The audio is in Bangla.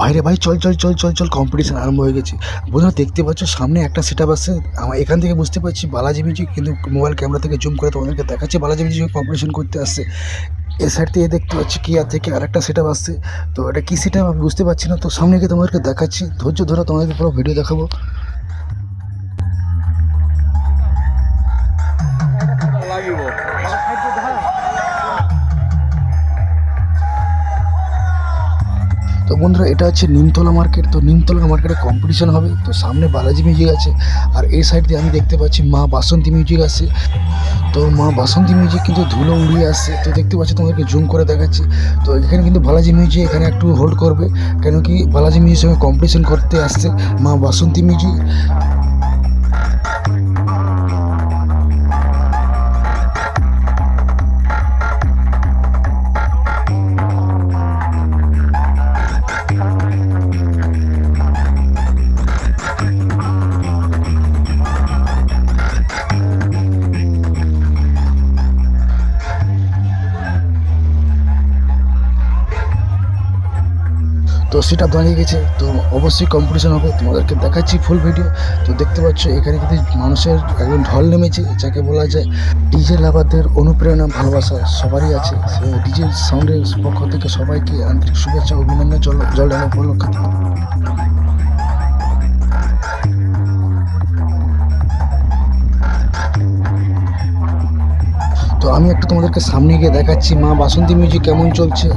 বাইরে, ভাই, চল চল চল চল চল কম্পিটিশন আরম্ভ হয়ে গেছে। বন্ধুরা, দেখতে পাচ্ছ, সামনে একটা সেট আপ আমার এখান থেকে বুঝতে পারছি বালাজি মিউজিক কিন্তু মোবাইল ক্যামেরা থেকে জুম করে তোমাদেরকে দেখাচ্ছি বালাজি মিউজিক কম্পিটিশন করতে আসছে। এ সাইড থেকে দেখতে পাচ্ছি কি আর থেকে আরেকটা সেট আপ আসছে। তো এটা কী সেট আপ আমি বুঝতে পারছি না। তো সামনে গিয়ে তোমাদেরকে দেখাচ্ছি। ধৈর্য ধরে তোমাদেরকে পুরো ভিডিও দেখাবো। তো বন্ধুরা, এটা হচ্ছে নিমতলা মার্কেট তো নিমতলা মার্কেটে কম্পিটিশন হবে। তো সামনে বালাজি মিউজিক আছে, আর এই সাইড দিয়ে আমি দেখতে পাচ্ছি মা বাসন্তী মিউজিক আছে। তো মা বাসন্তী মিউজিক কিন্তু ধুলো উড়িয়ে আসছে। তো দেখতে পাচ্ছি, তোমাদেরকে জুম করে দেখাচ্ছি। তো এখানে কিন্তু বালাজি মিউজিক এখানে একটু হোল্ড করবে, কেন কি বালাজি মিউজিক সঙ্গে কম্পিটিশন করতে আসছে মা বাসন্তী মিউজিক তো সেটা দাঁড়িয়ে গেছে। তো অবশ্যই কম্পিটিশন হবে। তোমাদেরকে দেখাচ্ছি ফুল ভিডিও তো দেখতে পাচ্ছ, এখানে কিন্তু মানুষের একদম ঢল নেমেছে, যাকে বলা যায় ডিজে লাভারদের অনুপ্রেরণা, ভালোবাসা সবারই আছে। ডিজে সাউন্ডের পক্ষ থেকে সবাইকে আন্তরিক শুভেচ্ছা, অভিনন্দন। জল জল উপলক্ষে তো আমি একটু তোমাদেরকে সামনে গিয়ে দেখাচ্ছি, মা বাসন্তী মিউজিক কেমন চলছে?